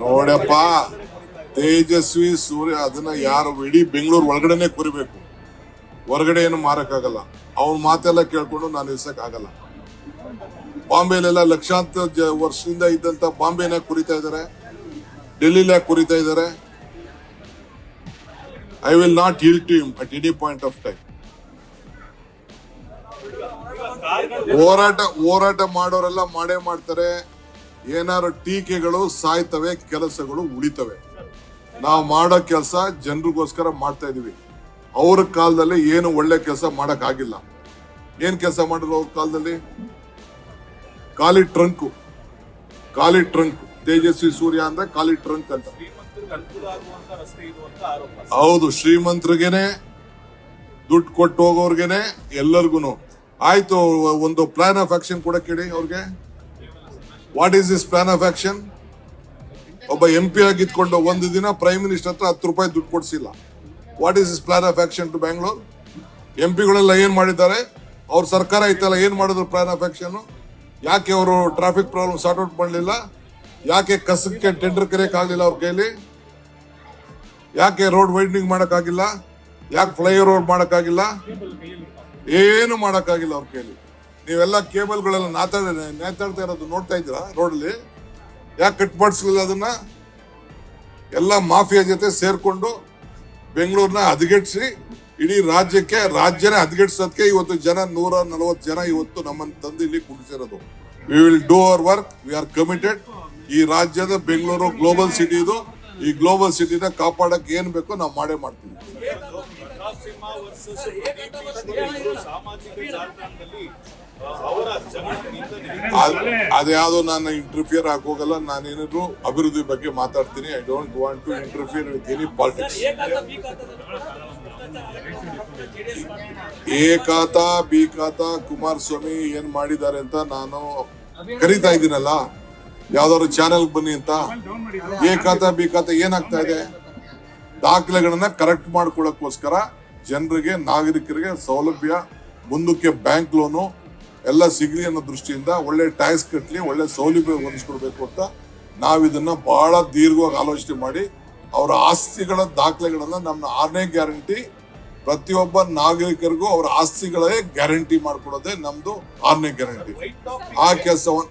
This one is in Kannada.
ನೋಡಪ್ಪ, ತೇಜಸ್ವಿ ಸೂರ್ಯ, ಅದನ್ನ ಯಾರು ಇಡೀ ಬೆಂಗಳೂರು ಒಳಗಡೆನೆ ಕುರಿಬೇಕು. ಹೊರಗಡೆ ಏನು ಮಾರಕ್ಕಾಗಲ್ಲ. ಅವನ ಮಾತೆಲ್ಲ ಕೇಳ್ಕೊಂಡು ನಾನು ಆಗಲ್ಲ ಬಾಂಬೆಲೆಲ್ಲ ಲಕ್ಷಾಂತರ ವರ್ಷದಿಂದ ಇದ್ದಂತ ಬಾಂಬೆನ ಕುರಿತಾ ಇದ್ದಾರೆ ಡೆಲ್ಲಿಲ ಕುರಿತಾ ಇದ್ದಾರೆ I will not heel to him at any point of time ಹೋರಾಟ ಹೋರಾಟ ಮಾಡೋರೆಲ್ಲ ಮಾಡೇ ಮಾಡ್ತಾರೆ. ಏನಾದ್ರು ಟೀಕೆಗಳು, ಸಾಯ್ತವೆ, ಕೆಲಸಗಳು ಉಳಿತವೆ. ನಾವು ಮಾಡೋ ಕೆಲಸ ಜನರಿಗೋಸ್ಕರ ಮಾಡ್ತಾ ಇದೀವಿ. ಅವ್ರ ಕಾಲದಲ್ಲಿ ಏನು ಒಳ್ಳೆ ಕೆಲಸ ಮಾಡಕ್ ಆಗಿಲ್ಲ ಏನ್ ಕೆಲಸ ಮಾಡಿದ್ರು ಅವ್ರ ಕಾಲದಲ್ಲಿ? ಖಾಲಿ ಟ್ರಂಕು. ಖಾಲಿ ಟ್ರಂಕ್. ತೇಜಸ್ವಿ ಸೂರ್ಯ ಅಂದ್ರೆ ಖಾಲಿ ಟ್ರಂಕ್ ಅಂತ. ಹೌದು, ಶ್ರೀಮಂತರಿಗೆನೆ, ದುಡ್ಡು ಕೊಟ್ಟು ಹೋಗೋರ್ಗೆನೆ ಎಲ್ಲರಿಗೂ ಆಯ್ತು, ಒಂದು ಪ್ಲಾನ್ ಆಫ್ ಆಕ್ಷನ್ ಕೂಡ ಕೇಳಿ ಅವ್ರಿಗೆ. What is this plan of action ಒಬ್ಬ ಎಂ ಪಿ ಆಗಿದ್ಕೊಂಡು ಒಂದು ದಿನ ಪ್ರೈಮ್ ಮಿನಿಸ್ಟರ್ ಹತ್ರ ಹತ್ತು ರೂಪಾಯಿ ದುಡ್ಡು ಕೊಡಿಸಿಲ್ಲ. What is this plan of action to Bangalore M ಪಿಗಳೆಲ್ಲ ಏನು ಮಾಡಿದ್ದಾರೆ? ಅವ್ರ ಸರ್ಕಾರ ಐತಲ್ಲ, ಏನು ಮಾಡಿದ್ರು ಪ್ಲಾನ್ ಆಫ್ ಆಕ್ಷನ್ ಯಾಕೆ ಅವರು ಟ್ರಾಫಿಕ್ ಪ್ರಾಬ್ಲಮ್ ಸಾರ್ಟ್ ಔಟ್ ಮಾಡಲಿಲ್ಲ? ಯಾಕೆ ಕಸಕ್ಕೆ ಟೆಂಡರ್ ಕರೆಯಕ್ಕೆ ಆಗಲಿಲ್ಲ ಅವ್ರ ಕೈಲಿ? ಯಾಕೆ ರೋಡ್ ವೈಡ್ನಿಂಗ್ ಮಾಡೋಕ್ಕಾಗಿಲ್ಲ ಯಾಕೆ ಫ್ಲೈಓವರ್ ಮಾಡಕ್ಕಾಗಿಲ್ಲ ಏನು ಮಾಡೋಕ್ಕಾಗಿಲ್ಲ ಅವ್ರ ಕೈಲಿ? ನೀವೆಲ್ಲ ಕೇಬಲ್ಗಳೆಲ್ಲ ನಾತಾಡ ನೇತಾಡ್ತಾ ಇರೋದು ನೋಡ್ತಾ ಇದ್ದೀರಾ ರೋಡಲ್ಲಿ? ಯಾಕೆ ಕಟ್ ಮಾಡಿಸ್ಲಿಲ್ಲ ಅದನ್ನ? ಎಲ್ಲ ಮಾಫಿಯಾ ಜೊತೆ ಸೇರ್ಕೊಂಡು ಬೆಂಗಳೂರನ್ನ ಹದಗೆಡ್ಸಿ ಇಡೀ ರಾಜ್ಯಕ್ಕೆ, ರಾಜ್ಯನೇ ಹದಗೆಡ್ಸೋದಕ್ಕೆ ಇವತ್ತು ಜನ ನೂರ ನಲವತ್ತು ಜನ ಇವತ್ತು ನಮ್ಮನ್ನು ತಂದು ಇಲ್ಲಿ ಕುಡಿಸಿರೋದು. We will do our work we are committed ಈ ರಾಜ್ಯದ ಬೆಂಗಳೂರು ಗ್ಲೋಬಲ್ ಸಿಟಿ ಇದು. ಈ ಗ್ಲೋಬಲ್ ಸಿಟಿನ ಕಾಪಾಡಕ್ಕೆ ಏನ್ ಬೇಕೋ ನಾವು ಮಾಡೇ ಮಾಡ್ತೀವಿ. ಅದ್ಯಾವುದೋ ನಾನು ಇಂಟರ್ಫಿಯರ್ ಹೋಗಲ್ಲ ನಾನೇನಾದ್ರು ಅಭಿವೃದ್ಧಿ ಬಗ್ಗೆ ಮಾತಾಡ್ತೀನಿ. I don't want to interfere with any politics khata B khata Kumaraswamy ಏನ್ ಮಾಡಿದ್ದಾರೆ ಅಂತ ನಾನು ಕರಿತಾ ಇದ್ದೀನಲ್ಲ? ಯಾವ್ದಾದ್ರು ಚಾನೆಲ್ ಬನ್ನಿ ಅಂತ. ಏ ಖಾತಾ ಬಿ ಖಾತಾ ಏನಾಗ್ತಾ ಇದೆ? ದಾಖಲೆಗಳನ್ನ ಕರೆಕ್ಟ್ ಮಾಡ್ಕೊಳ್ಳೋಕ್ಕೋಸ್ಕರ ಜನರಿಗೆ ನಾಗರಿಕರಿಗೆ ಸೌಲಭ್ಯ ಮುಂದಕ್ಕೆ ಬ್ಯಾಂಕ್ ಲೋನು ಎಲ್ಲ ಸಿಗಲಿ ಅನ್ನೋ ದೃಷ್ಟಿಯಿಂದ ಒಳ್ಳೆ ಟ್ಯಾಕ್ಸ್ ಕಟ್ಲಿ ಒಳ್ಳೆ ಸೌಲಭ್ಯ ಒದಗಿಸ್ಕೊಡ್ಬೇಕು ಅಂತ ನಾವಿದನ್ನ ಬಹಳ ದೀರ್ಘವಾಗಿ ಆಲೋಚನೆ ಮಾಡಿ ಅವರ ಆಸ್ತಿಗಳ ದಾಖಲೆಗಳನ್ನ ನಮ್ಮ ಆರನೇ ಗ್ಯಾರಂಟಿ ಪ್ರತಿಯೊಬ್ಬ ನಾಗರಿಕರಿಗೂ ಅವರ ಆಸ್ತಿಗಳೇ ಗ್ಯಾರಂಟಿ ಮಾಡ್ಕೊಡೋದೇ ನಮ್ದು ಆರನೇ ಗ್ಯಾರಂಟಿ ಆ ಕೆಲಸವನ್ನು.